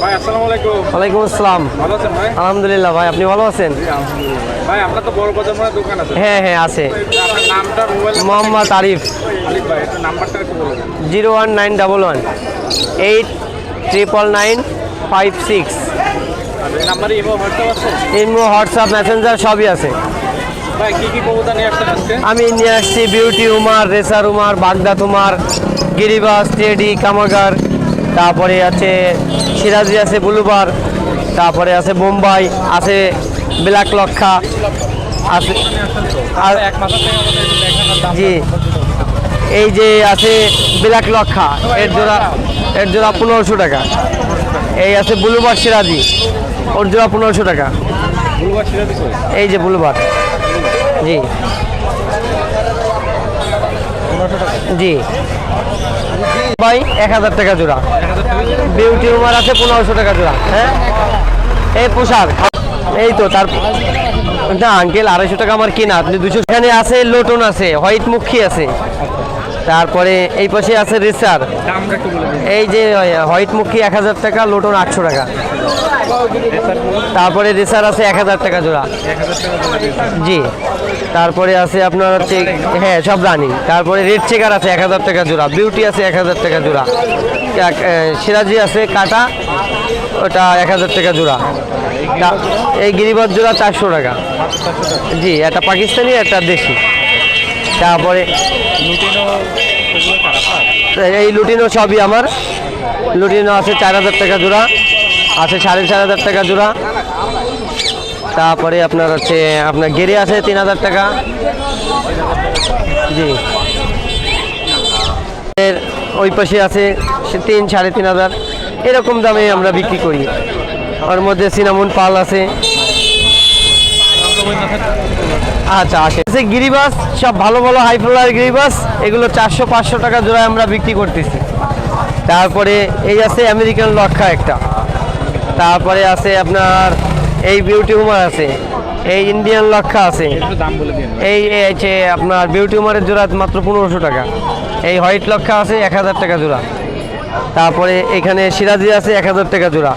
ভাই আসসালামু আলাইকুম। ওয়ালাইকুম আসসালাম। ভালো আছেন ভাই? আলহামদুলিল্লাহ ভাই আপনি ভালো আছেন? ভাই আপনার তো বড় বাজার মনে দোকান আছে। হ্যাঁ হ্যাঁ আছে। আপনার নামটা মোবাইল মোহাম্মদ আরিফ। আলিফ ভাই একটু নাম্বারটা একটু বলে দেন। Zero one nine double one. Eight triple nine five six. নাম্বারে ইমো হোয়াটসঅ্যাপ আছে? ইমো হোয়াটসঅ্যাপ মেসেঞ্জার সবই আছে। ভাই কি কি কবুতর নিয়ে আসছেন আজকে? আমি নিয়ে আসছি বিউটি উমার রেসার উমার বাগদা উমার গিরিবাস টেডি কামাগার। তারপরে আছে সিরাজি আছে বুলুবার তারপরে আছে বোম্বাই আছে ব্ল্যাক লক্ষা আছে জি। এই যে আছে ব্ল্যাক লক্ষা এর জোড়া এর জোড়া পনেরোশো টাকা। এই আছে বুলুবার সিরাজি ওর জোড়া পনেরোশো টাকা। এই যে বুলুবার। জি। জি। ভাই, এক হাজার টাকা জোড়া। বিউটি উমার আছে, পনেরোশো টাকা জোড়া। হ্যাঁ? এই পোশাক। এই তো, তার না আঙ্কেল আড়াইশো টাকা আমার কিনা। আপনি দুশো এখানে আছে, লোটন আছে, হোয়াইট মুখী আছে। তারপরে এই পাশে আছে রেসার। এই যে, হোয়াইট মুখী এক হাজার টাকা, লোটন আটশো টাকা। তারপরে রেসার আছে এক হাজার টাকা জোড়া। জি। তারপরে আছে আপনার হচ্ছে হ্যাঁ সব রানিং তারপরে রেড চেকার আছে এক হাজার টাকা জোড়া। বিউটি আছে এক হাজার টাকা জোড়া। সিরাজি আছে কাটা, ওটা এক হাজার টাকা জোড়া। এই গিরিবাজ জোড়া চারশো টাকা। জি, একটা পাকিস্তানি, একটা দেশি। তারপরে এই লুটিনো সবই আমার। লুটিনো আছে চার হাজার টাকা জোড়া, আছে সাড়ে চার হাজার টাকা জোড়া। তারপরে আপনার হচ্ছে, আপনার গেরে আছে তিন হাজার টাকা। জি। এর ওই পাশে আছে তিন, সাড়ে তিন হাজার। এরকম দামে আমরা বিক্রি করি। ওর মধ্যে সিনামন পাল আছে। আচ্ছা আছে গিরিবাস, সব ভালো ভালো হাই ফ্লোয়ার গিরিবাস, এগুলো চারশো, পাঁচশো টাকা জোড়ায় আমরা বিক্রি করতেছি। তারপরে এই আছে আমেরিকান লক্ষা একটা। তারপরে আছে আপনার এই বিউটি হুমার আছে এই ইন্ডিয়ান লক্ষা আছে একটু দাম বলে এই এই আছে আপনার বিউটি হুমারের জোড়া মাত্র পনেরোশো টাকা। এই হোয়াইট লক্ষা আছে এক হাজার টাকা জোড়া। তারপরে এখানে সিরাজি আছে এক হাজার টাকা জোড়া।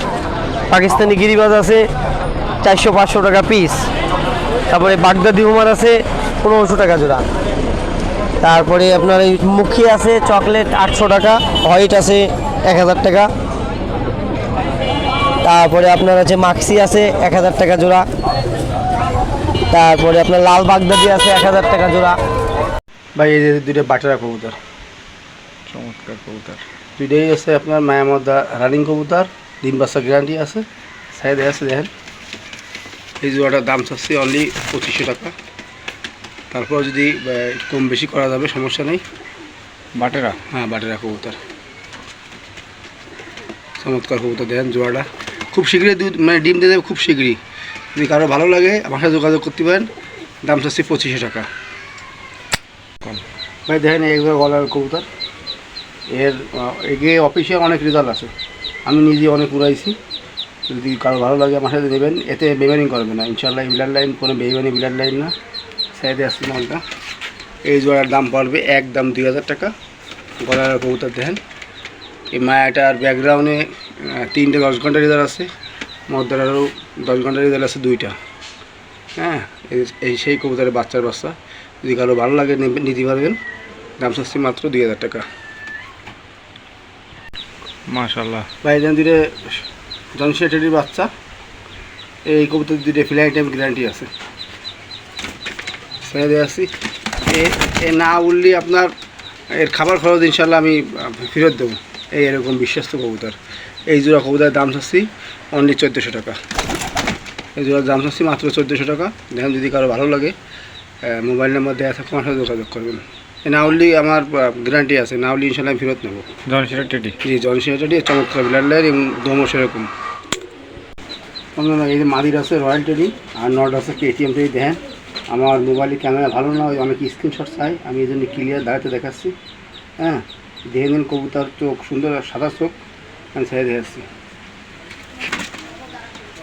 পাকিস্তানি গিরিবাজ আছে চারশো পাঁচশো টাকা পিস তারপরে বাগদাদি হুমার আছে পনেরোশো টাকা জোড়া। তারপরে আপনার এই মুখী আছে চকলেট আটশো টাকা হোয়াইট আছে এক হাজার টাকা। তারপরে আপনার আছে মাক্সি আছে এক হাজার টাকা জোড়া। তারপরে আপনার লাল বাগদাদি আছে এক হাজার টাকা জোড়া। ভাই এই যে দুইটা বাটারা কবুতর। চমৎকার কবুতর। দুইটাই আছে আপনার মায়ামদা রানিং কবুতর ডিম বাচ্চা গ্যারান্টি আছে সাইডে আছে দেখেন। এই জোড়াটার দাম চাচ্ছি অনলি পঁচিশশো টাকা। তারপর যদি কম বেশি করা যাবে সমস্যা নেই। বাটেরা? হ্যাঁ বাটেরা কবুতর। চমৎকার কবুতর দেখেন জোড়াটা। খুব শীঘ্রই দুধ মানে ডিম দিয়ে দেবে খুব শীঘ্রই। যদি কারও ভালো লাগে, আমার সাথে যোগাযোগ করতে পারেন। দাম চাচ্ছি পঁচিশশো টাকা। ভাই, দেখেন এইগুলো গলার কবুতর। এর এগে অফিসে অনেক রেজাল্ট আছে। আমি নিজে অনেক উড়াইছি। যদি কারও ভালো লাগে, আমার সাথে দেবেন। এতে বেমানি করবে না। ইনশাল্লাহ বিলার লাইন কোনো বেমানি বিলার লাইন না। সাইডে আসছে মালটা। এই জোড়ার দাম পড়বে এক দাম দুই হাজার টাকা। গলার কবুতর দেখেন। এই মায়াটার ব্যাকগ্রাউন্ডে তিনটে দশ ঘণ্টা রেজাল্ট আছে। মদ্দার আরও দশ ঘণ্টা রেজাল্ট আছে দুইটা। হ্যাঁ এই- সেই কবুতরের বাচ্চার বাচ্চা। যদি কারও ভালো লাগে নিতে পারবেন। দাম চাচ্ছি মাত্র দুই হাজার টাকা। মাশাল্লাহ ভাই যেন দুটো জনসেটেরির বাচ্চা এই কবুতর দুটো ফ্লাই টাইম গ্যারান্টি আছে। ছেড়ে দিয়ে আসছি এ- না উঠলে আপনার এর খাবার খরচ ইনশাল্লাহ আমি ফেরত দেবো। এই এরকম বিশ্বস্ত কবুতর। এই জোড়া কবুতরের দাম চাচ্ছি অনলি চোদ্দোশো টাকা। এই জোড়ার দাম চাচ্ছি মাত্র চোদ্দোশো টাকা। দেখেন যদি কারও ভালো লাগে মোবাইল নাম্বার দেওয়া থাকে আমার সাথে যোগাযোগ করবেন। না উঠলে আমার গ্যারান্টি আছে না উঠলে ইনশাল্লাহ আমি ফেরত নেব। জনসিরা টেডি। জি জনসিনাটাটি চমৎকার বিলার লাইন এবং দমও সেরকম। এই যে মাদির আছে রয়্যাল টেডি আর নট আছে কেটিএম টেডি দেখেন। আমার মোবাইলের ক্যামেরা ভালো না ওই অনেক স্ক্রিনশট চাই আমি এই জন্য ক্লিয়ার দাঁড়াতে দেখাচ্ছি। হ্যাঁ দেখে নিন কবুতার চোখ সুন্দর আর সাদা চোখ।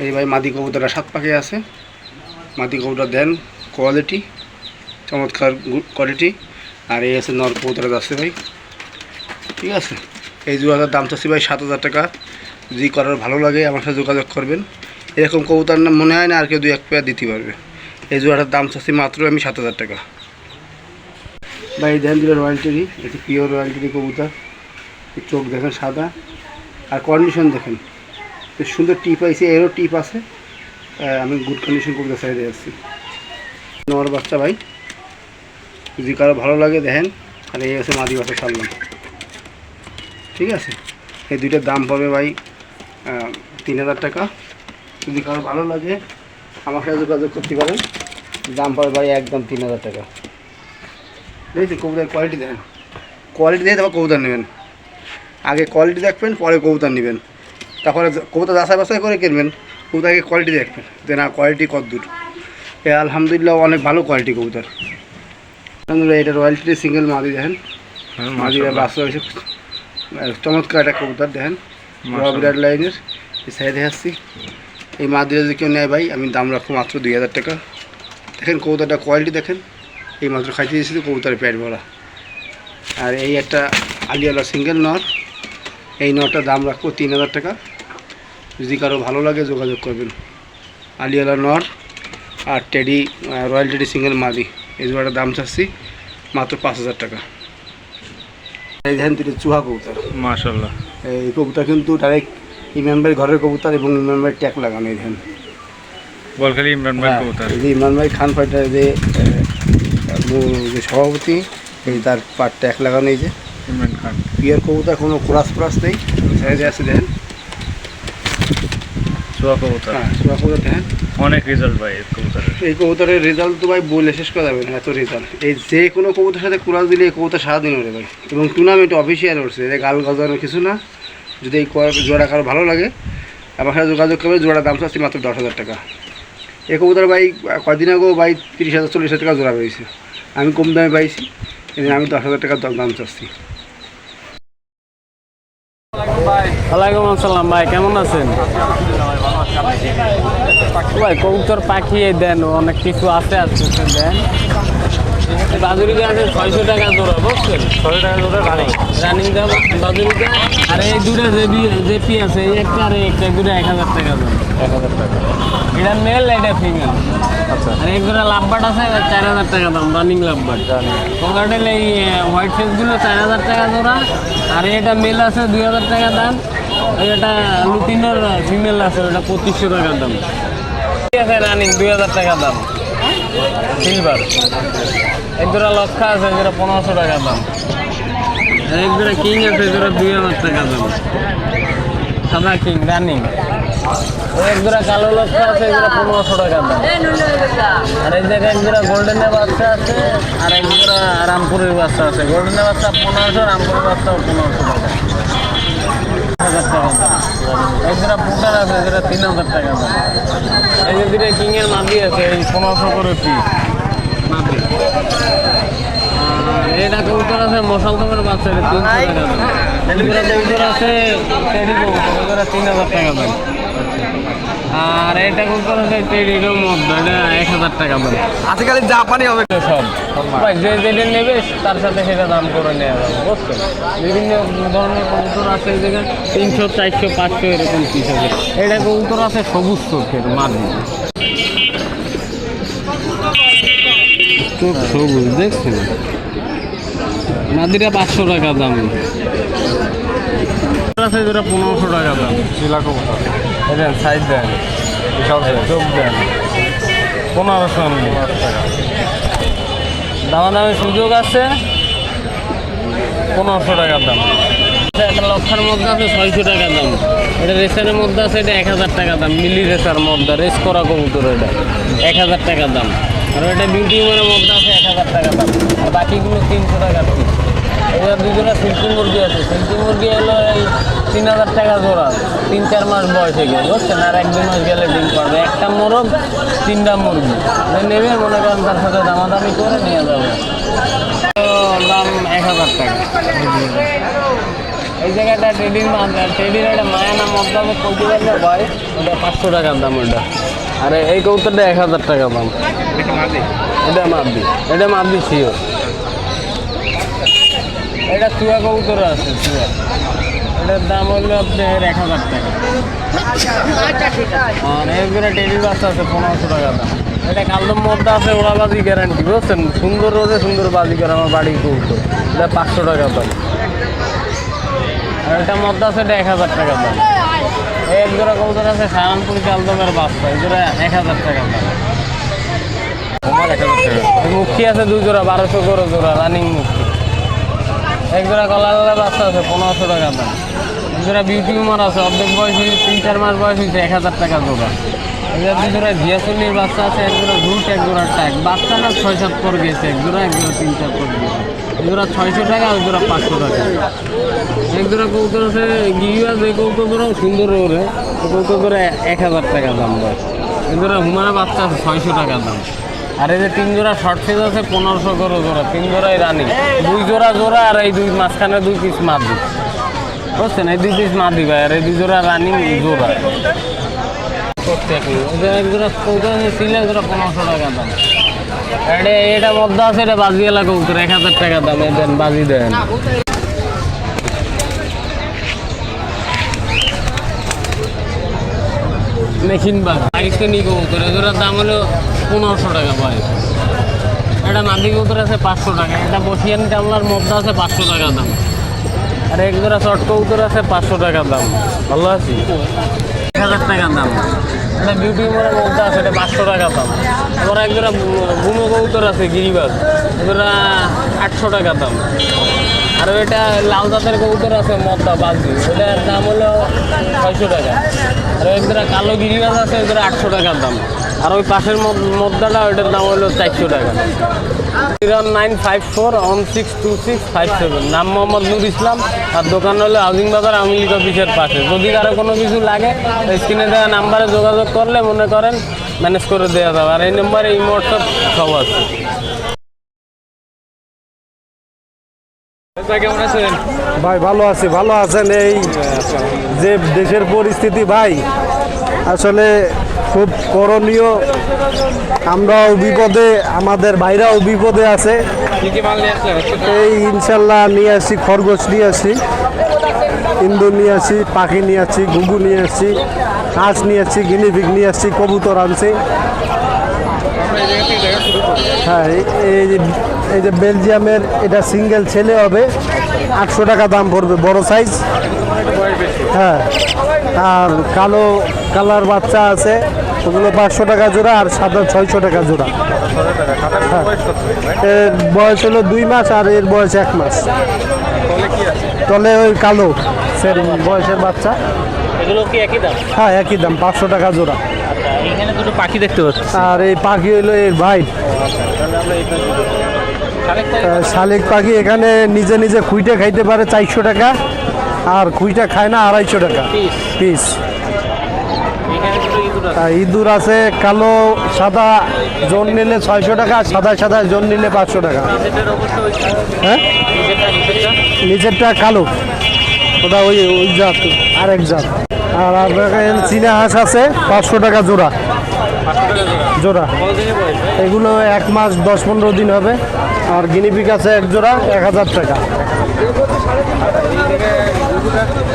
এই ভাই মাদি কবুতরটা সাত পাখি আছে। মাদি কবুতর দেন কোয়ালিটি চমৎকার কোয়ালিটি আর এই আছে নর কবুতর আছে ভাই। ঠিক আছে? এই জোড়াটার দাম চাচ্ছি ভাই সাত হাজার টাকা। যদি করার ভালো লাগে আমার সাথে যোগাযোগ করবেন। এরকম কবুতর না মনে হয় না আর কেউ দু এক পেয়ার দিতে পারবে। এই জোড়াটার দাম চাচ্ছি মাত্র আমি সাত হাজার টাকা। ভাই দেখেন দিলে রয়্যালটিরি এটি পিওর রয়্যালটিরি কবুতর। চোখ দেখেন সাদা। আর কন্ডিশন দেখেন। সুন্দর টিপ আছে এরও টিপ আছে। আমি গুড কন্ডিশন কবুতর সাইডে আসছি নর বাচ্চা ভাই, যদি কারও ভালো লাগে দেখেন আর এই আছে মাদি বাচ্চা সারলাম ঠিক আছে? এই দুইটার দাম পাবে ভাই তিন হাজার টাকা। যদি কারও ভালো লাগে, আমার সাথে যোগাযোগ করতে পারেন। দাম পাবে ভাই একদম তিন হাজার টাকা। দেখেছেন কবুতার কোয়ালিটি দেখেন। কোয়ালিটি দিয়ে তারপর কবুতর নেবেন। আগে কোয়ালিটি দেখবেন পরে কবুতর নেবেন। তারপরে কবুতর যাচাই বাছাই করে কিনবেন কবুতরকে কোয়ালিটি দেখবেন যে না কোয়ালিটি কত দূর। এ আলহামদুলিল্লাহ অনেক ভালো কোয়ালিটি কবুতর। আলহামদুলিল্লাহ এটা রয়্যালটি সিঙ্গেল মাদি দেখেন। মাশাআল্লাহ। বাচ্চা হয়েছে চমৎকার একটা কবুতর দেখেন। বিরাট লাইনের। সাইডে আসছি। এই মাদিরা যদি কেউ নেয় ভাই আমি দাম রাখব মাত্র দুই হাজার টাকা। দেখেন কবুতরটা কোয়ালিটি দেখেন। এই মাত্র খাইতে দিয়েছি তো কবুতরের পেট ভরা। আর এই একটা আলিয়ালা সিঙ্গেল নর। এই নরটার দাম রাখব তিন হাজার টাকা। যদি কারও ভালো লাগে যোগাযোগ করবেন। আলিয়ালা নর আর টেডি রয়্যাল টেডি সিঙ্গেল মাদি। এই জোড়াটার দাম চাচ্ছি মাত্র পাঁচ হাজার টাকা। এই দেখেন দুটো চুহা কবুতর। মাশাআল্লাহ। এই কবুতর কিন্তু ডাইরেক্ট ইমরান ভাই ঘরের কবুতর এবং ইমরান ভাই ট্যাগ লাগানো এই দেখেন। বলখালি ইমরান ভাই কবুতর। এই যে ইমরান ভাই খান ফাইটার যে যে সভাপতি তার পার ট্যাগ লাগানো এই যে। ইমরান খান। পিয়ার কবুতর কোনো ক্রাস ফ্রাস নেই। সাইডে আছে দেখেন। চুয়া কবুতর হ্যাঁ কবুতর দেখেন। অনেক রেজাল্ট ভাই এই কবুতরের এই কবুতরের রেজাল্ট তো ভাই বলে শেষ করা যাবে না এত রেজাল্ট এই যে কোনো কবুতরের সাথে কুড়াল দিলে এই কবুতর সারাদিন ওরে ভাই এবং টুর্নামেন্ট অফিসিয়াল উঠছে এটা গাল গজানোর কিছু না। যদি এই জোড়া কারও ভালো লাগে আমার সাথে যোগাযোগ করবে জোড়া দাম চাচ্ছি মাত্র দশ হাজার টাকা। এই কবুতর ভাই কদিন আগেও ভাই তিরিশ হাজার চল্লিশ হাজার টাকা জোড়া পেয়েছে আমি কম দামে পাইছি আমি দশ হাজার টাকা দাম চাচ্ছি। ওয়ালাইকুম আসসালাম ভাই কেমন আছেন? ভাই কবুতর পাখি দেন অনেক কিছু আছে দেন। আছে ছয়শো টাকা জোড়া বুঝছেন? ছয়শো টাকা জোড়া রানিং রানিং দাম বাজুরিকা আর এই দুটা জেপি জেপি আছে এই একটা আর একটা দুটা এক হাজার টাকা এক হাজার টাকা। এটা মেল এটা ফিমেল আচ্ছা। আর এই দুটা লাভবাট আছে চার হাজার টাকা দাম রানিং লাভবাট কোকাটেল এই হোয়াইট ফেসগুলো চার হাজার টাকা জোড়া আর এটা মেল আছে দুই হাজার টাকা দাম। এটা লুটিনের ফিমেল আছে, ওটা পঁচিশশো টাকা দাম। ঠিক আছে, রানিং, দুই হাজার টাকা দাম। সিলভার এক লক্ষা আছে যেটা পনেরোশো টাকা দাম। আর এক জোড়া কিং আছে যেটা দুই হাজার টাকা দাম। সাদা কিং রানিং। এক কালো লক্ষা আছে যেটা পনেরোশো টাকা দাম। আর এই জায়গায় এক গোল্ডেনের বাচ্চা আছে, আর এক রামপুরের বাচ্চা আছে। গোল্ডেনের বাচ্চা পনেরোশো, রামপুরের বাচ্চা পনেরোশো টাকা। হাজার টাকা। দাম আছে যেটা তিন হাজার টাকা। দাম এই যে দুটো কিংয়ের মাদি আছে এই পনেরোশো করে পিস মাদি এটা কবুতর আছে মশাল বাচ্চা তিনশো টাকা। দাম আছে তিন হাজার টাকা দাম। আর এটা কবুতর আছে টেডিরও মধ্যে এটা এক হাজার টাকা দাম আজকাল জাপানি হবে। সব ভাই যে যেটা নেবে তার সাথে সেটা দাম করে নেওয়া যাবে বুঝছেন? বিভিন্ন ধরনের কবুতর আছে জায়গায় তিনশো চারশো পাঁচশো এরকম পিস আছে। এটা কবুতর আছে সবুজ চোখের মাদি চোখ সবুজ দেখছেন? মাদিটা পাঁচশো টাকা দাম। আছে যেটা পনেরোশো টাকা দাম শিলা কবুতর। এটা সাইড দেন। চোখ দেন। পনেরোশো দামাদামি সুযোগ আছে। পনেরোশো টাকার দাম। একটা লক্ষের মধ্যে আছে ছয়শো টাকা দাম। এটা রেসারের মধ্যে আছে এটা এক হাজার টাকা দাম। মিলি রেসার মধ্যে রেস করা কবুতর এটা। এক হাজার টাকা দাম। আর এটা বিউটি উমের মধ্যে আছে এক হাজার টাকা দাম। আর বাকিগুলো তিনশো টাকা পিস এবার দুজোড়া সিল্কি মুরগি আছে। সিল্কি মুরগি হলো এই তিন হাজার টাকা জোড়া। তিন চার মাস বয়স হয়ে গেলে বুঝছেন? আর এক দু মাস গেলে ডিম পারবে। একটা মোরগ তিনটা মুরগি। নেবে মনে করেন তার সাথে দামাদামি করে নিয়ে যাবে। তো দাম এক হাজার টাকা। এই জায়গাটা টেডির টেডির একটা মায়ানা মদ্দামে কলতে পারলে ভাই ওটা পাঁচশো টাকার দাম ওটা আর এই কৌতাটা এক হাজার টাকা দাম। এটা মাপবি এটা মাপবি শিওর এটা চুয়া কবুতর আছে চুয়া। এটার দাম হলো আপনার এক হাজার টাকা। আর এরপরে টেবিল বাচ্চা আছে পনেরোশো টাকা দাম। এটা কালদম মধ্যে আছে ওরা বাজি গ্যারান্টি বুঝছেন? সুন্দর রোদে সুন্দর বাজি করে আমার বাড়ি কৌতো এটা পাঁচশো টাকা দাম। আর এটা মধ্যে আছে এটা এক হাজার টাকা দাম। এক জোড়া কবুতর আছে সাহারানপুর কালদমের বাচ্চা এই জোড়া এক হাজার টাকা দাম। মুখী আছে দুই জোড়া বারোশো করে জোড়া রানিং মুখী। এক জোড়া কলা বাচ্চা আছে পনেরোশো টাকা দাম। জোড়া বিউটি উমার আছে, অর্ধেক বয়স হয়েছে তিন, চার মাস বয়স হয়েছে এক হাজার টাকা জোড়া জোড়া দুই জোড়া জিয়াচল্লির বাচ্চা আছে এক জোড়া রুট এক জোড়া ট্যাগ। বাচ্চা না ছয়, সাত পর গেছে এক জোড়া এক জোড়া তিন, চার পর গেছে। জোড়া ছয়শো টাকা আর জোড়া পাঁচশো টাকা। এক জোড়া কৌতর আছে গিয়া যে কৌতো জোড়া সুন্দর ওই কৌতো জোড়া এক হাজার টাকা দাম বয়স এক জোড়া হুমারা বাচ্চা আছে, ছয়শো টাকা দাম। আর এই যে তিন জোড়া শর্ট সাইজ আছে, পনেরোশো করে জোড়া তিন জোড়াই রানি দুই জোড়া জোড়া আর এই দুই মাঝখানে দুই পিস মাদি বুঝছেন এই দুই পিস মাদি ভাই আর এই দুই জোড়া রানিং জোড়া প্রত্যেক এক জোড়া কৌতো আছে সিলে এক জোড়া পনেরোশো টাকা দাম এটা এটা মধ্যে আছে এটা বাজি এলাকা কৌতর এক হাজার টাকা দাম এই দেন বাজি দেন মেশিন বাগ পাকিস্তানি কবুতর এগুলোর দাম হলো পনেরোশো টাকা বয়স এটা মাদি কবুতর আছে পাঁচশো টাকা এটা বসিয়ান টামলার মধ্যে আছে পাঁচশো টাকা দাম আর এক জোড়া শর্ট কৌতর আছে পাঁচশো টাকার দাম। ভালো আছি? এক হাজার টাকার দাম। এটা বিউটি মোড়ের মধ্যে আছে এটা পাঁচশো টাকা দাম। আবার এক জোড়া বুনো কৌতর আছে গিরিবাস এগুলো আটশো টাকা দাম। আর এটা লাল জাতের কবুতর আছে, মদ্দা বাজি ওটার দাম হলো ছয়শো টাকা। আর জোড়া কালো গিরিবাজ আছে, ওই আটশো টাকার দাম। আর ওই পাশের মদ- মদ্দাটা, ওইটার দাম হলো চারশো টাকা। Zero nine five four one six two six five seven. নাম মোহাম্মদ নুর ইসলাম। আর দোকান হলো হাউজিং বাজার, আওয়ামী লীগ অফিসের পাশে। যদি কারও কোনো কিছু লাগে, স্ক্রিনে দেওয়া নাম্বারে যোগাযোগ করলে মনে করেন, ম্যানেজ করে দেওয়া যাবে। আর এই নম্বরে এই হোয়াটসঅ্যাপ সব আছে। ভাই ভালো আছি ভালো আছেন এই যে দেশের পরিস্থিতি ভাই। আসলে খুব করণীয়। আমরাও বিপদে আমাদের ভাইরাও বিপদে আছে? এই ইনশাল্লাহ নিয়ে আসি খরগোশ নিয়ে আসি ইন্দুর নিয়ে আসি পাখি নিয়ে আসছি ঘুঘু নিয়ে আসছি হাঁস নিয়ে আসছি গিনিপিক নিয়ে আসছি কবুতর আনছি আমরা এই জায়গা থেকে দেখা শুরু করি হ্যাঁ এই- এই যে এই যে বেলজিয়ামের এটা সিঙ্গেল ছেলে হবে আটশো টাকা দাম পড়বে বড় সাইজ হ্যাঁ আর কালো কালার বাচ্চা আছে ওগুলো পাঁচশো টাকা জোড়া আর সাদা ছয়শো টাকা জোড়া। হ্যাঁ। এর বয়স হলো দুই মাস আর এর বয়স এক মাস। তলে ওই কালো সের বয়সের বাচ্চা। এগুলো কি একই দাম? হ্যাঁ একই দাম পাঁচশো টাকা জোড়া। এখানে দুটো পাখি দেখতে পাচ্ছি। আর এই পাখি হলো এর ভাই। শালিক পাখি এখানে নিজে নিজে খুইটে খাইতে পারে চারশো টাকা আর খুইটা খায় না আড়াইশো টাকা। পিস ইঁদুর আছে। কালো সাদা জোন নিলে ছয়শো টাকা সাদা সাদা জোন নিলে পাঁচশো টাকা। হ্যাঁ? নিচেরটা কালো। ওটা ওই ওই জাত আরেক জাত। আর আপনার চীনা হাঁস আছে পাঁচশো টাকা জোড়া। জোড়া। এগুলো এক মাস দশ পনেরো দিন হবে। আর গিনিপিক আছে এক জোড়া, এক হাজার টাকা।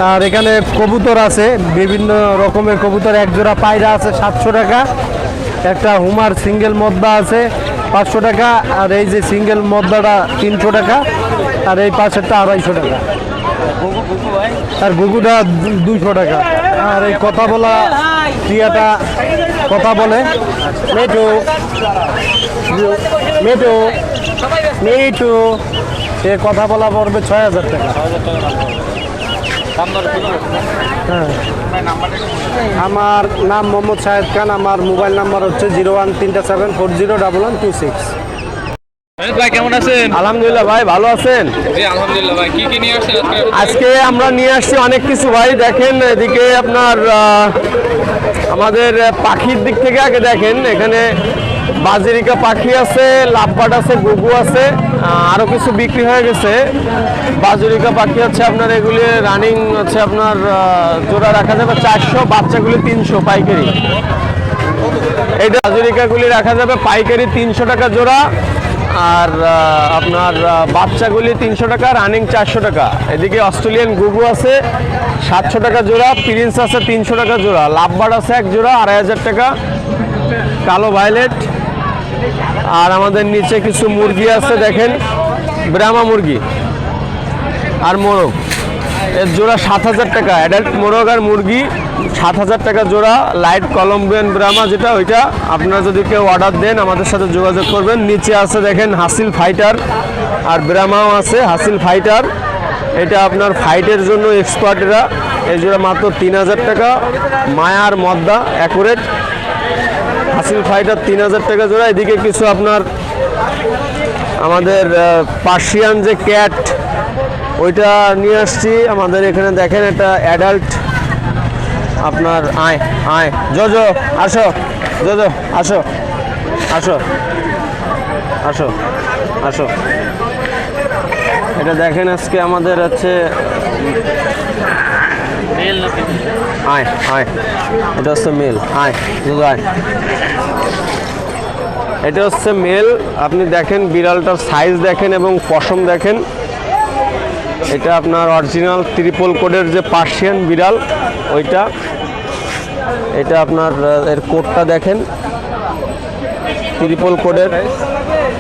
আর এখানে কবুতর আছে, বিভিন্ন রকমের কবুতর। এক জোড়া পায়রা আছে সাতশো টাকা, একটা হুমার সিঙ্গেল মদ্দা আছে পাঁচশো টাকা, আর এই যে সিঙ্গেল মদ্দাটা তিনশো টাকা, আর এই পাশেরটা আড়াইশো টাকা। আর গুগুটা দু- দুইশো টাকা। আর এই কথা বলা টিয়াটা কথা বলে। মেটু মেটু মেটু সে কথা বলা পড়বে ছয় হাজার টাকা। হ্যাঁ। আমার নাম মোহাম্মদ শাহেদ খান। আমার মোবাইল নাম্বার হচ্ছে জিরো ওয়ান তিনটা seven four zero double one two six. ভাই কেমন আছেন? আলহামদুলিল্লাহ ভাই ভালো আছেন? আলহামদুলিল্লাহ ভাই। কি কি নিয়ে আসছেন আজকে? আমরা নিয়ে আসছি অনেক কিছু ভাই। দেখেন এদিকে আপনার আমাদের পাখির দিক থেকে আগে দেখেন, এখানে বাজিরিকা পাখি আছে লাভবাট আছে, গুগু আছে আরও কিছু বিক্রি হয়ে গেছে। বাজুরিকা পাখি হচ্ছে আপনার, এগুলি রানিং হচ্ছে আপনার জোড়া রাখা যাবে চারশো, বাচ্চাগুলি তিনশো, পাইকারি। এইটা বাজুরিকাগুলি রাখা যাবে, পাইকারি তিনশো টাকা জোড়া। আর আপনার বাচ্চাগুলি তিনশো টাকা রানিং চারশো টাকা। এদিকে অস্ট্রেলিয়ান গুগু আছে, সাতশো টাকা জোড়া প্রিন্স আছে তিনশো টাকা জোড়া লাভবার্ড আছে এক জোড়া, আড়াই হাজার টাকা, কালো ভায়োলেট আর আমাদের নিচে কিছু মুরগি আছে, দেখেন, ব্রাহ্মা মুরগি আর মোরগ। এর জোড়া সাত হাজার টাকা অ্যাডাল্ট মোরগ আর মুরগি। সাত হাজার টাকা জোড়া লাইট কলম্বিয়ান ব্রাহ্মা যেটা, ওইটা। আপনারা যদি কেউ অর্ডার দেন, আমাদের সাথে যোগাযোগ করবেন। নিচে আছে দেখেন হাসিল ফাইটার, আর ব্রাহ্মাও আছে হাসিল ফাইটার। এটা আপনার ফাইটের জন্য এক্সপার্টরা এই জোড়া মাত্র তিন হাজার টাকা। মায়ার মদ্দা অ্যাকুরেট হাসিল ফাইটার তিন হাজার টাকা জোড়া। এদিকে কিছু আপনার আমাদের পার্সিয়ান যে ক্যাট, ওইটা নিয়ে আসছি। আমাদের এখানে দেখেন এটা অ্যাডাল্ট আপনার, আয় আয়। জো জো আসো জো আসো আসো আসো আসো। এটা দেখেন আজকে আমাদের হচ্ছে, আয় আয়। এটা হচ্ছে মেল, আয় আয়। এটা হচ্ছে মেল, আপনি দেখেন বিড়ালটার সাইজ দেখেন এবং পশম দেখেন। এটা আপনার অরিজিনাল ত্রিপল কোডের যে পার্সিয়ান বিড়াল, ওইটা। এটা আপনার এর কোডটা দেখেন। ত্রিপল কোডের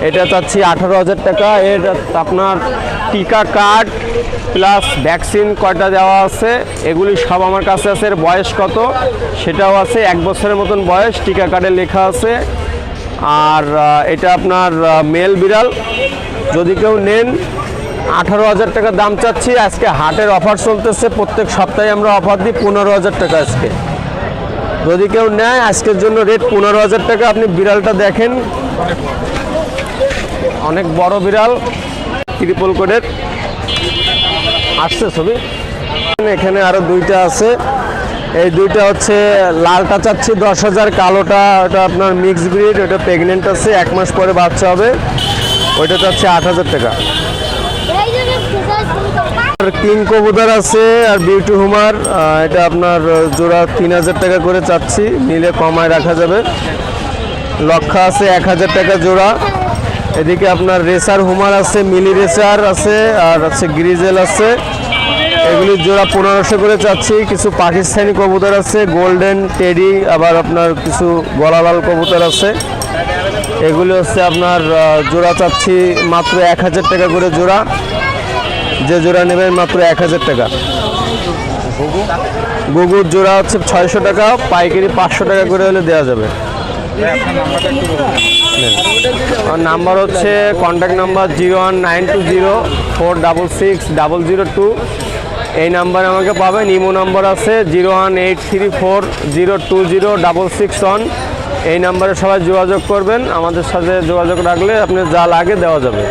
এটা চাচ্ছি আঠারো হাজার টাকা। এর আপনার টিকা কার্ড প্লাস ভ্যাকসিন কয়টা দেওয়া আছে, এগুলি সব আমার কাছে আছে। এর বয়স কত? সেটাও আছে, এক বছরের মতন বয়স, টিকা কার্ডে লেখা আছে। আর এটা আপনার মেল বিড়াল। যদি কেউ নেন আঠারো হাজার টাকা দাম চাচ্ছি। আজকে হাটের অফার চলতেছে। প্রত্যেক সপ্তাহে আমরা অফার দিই পনেরো হাজার টাকা আজকে। যদি কেউ নেয়, আজকের জন্য রেট পনেরো হাজার টাকা। আপনি বিড়ালটা দেখেন। অনেক বড় বিড়াল। ত্রিপল কোডের আসছে ছবি। এখানে আরও দুইটা আছে। এই দুইটা হচ্ছে লালটা চাচ্ছি দশ হাজার। কালোটা ওটা আপনার মিক্স ব্রিড ওটা প্রেগনেন্ট আছে। এক মাস পরে বাচ্চা হবে। ওইটা চাচ্ছে আট হাজার টাকা। কিং কবুতর আছে আর বিউটি হুমার এটা আপনার জোড়া তিন হাজার টাকা করে চাচ্ছি, নিলে কমায় রাখা যাবে। লক্ষা আছে এক হাজার টাকা জোড়া। এদিকে আপনার রেসার হুমার আছে, মিলি রেসার আছে, আর আছে গ্রিজেল আছে। এগুলির জোড়া পনেরোশো করে চাচ্ছি। কিছু পাকিস্তানি কবুতর আছে, গোল্ডেন টেডি, আবার আপনার কিছু গলালাল কবুতর আছে। এগুলি হচ্ছে আপনার জোড়া চাচ্ছি, মাত্র এক হাজার টাকা করে জোড়া। যে জোড়া নেবেন মাত্র এক হাজার টাকা। গুগুর জোড়া হচ্ছে ছয়শো টাকা, পাইকারি পাঁচশো টাকা করে হলে দেওয়া যাবে। নাম্বার হচ্ছে contact number zero one nine two zero four double six double zero two. এই নাম্বারে আমাকে পাবেন, ইমো নাম্বার আছে zero one eight three four zero two zero double six one. এই নাম্বারে সবাই যোগাযোগ করবেন, আমাদের সাথে যোগাযোগ রাখলে আপনি যা লাগে দেওয়া যাবে।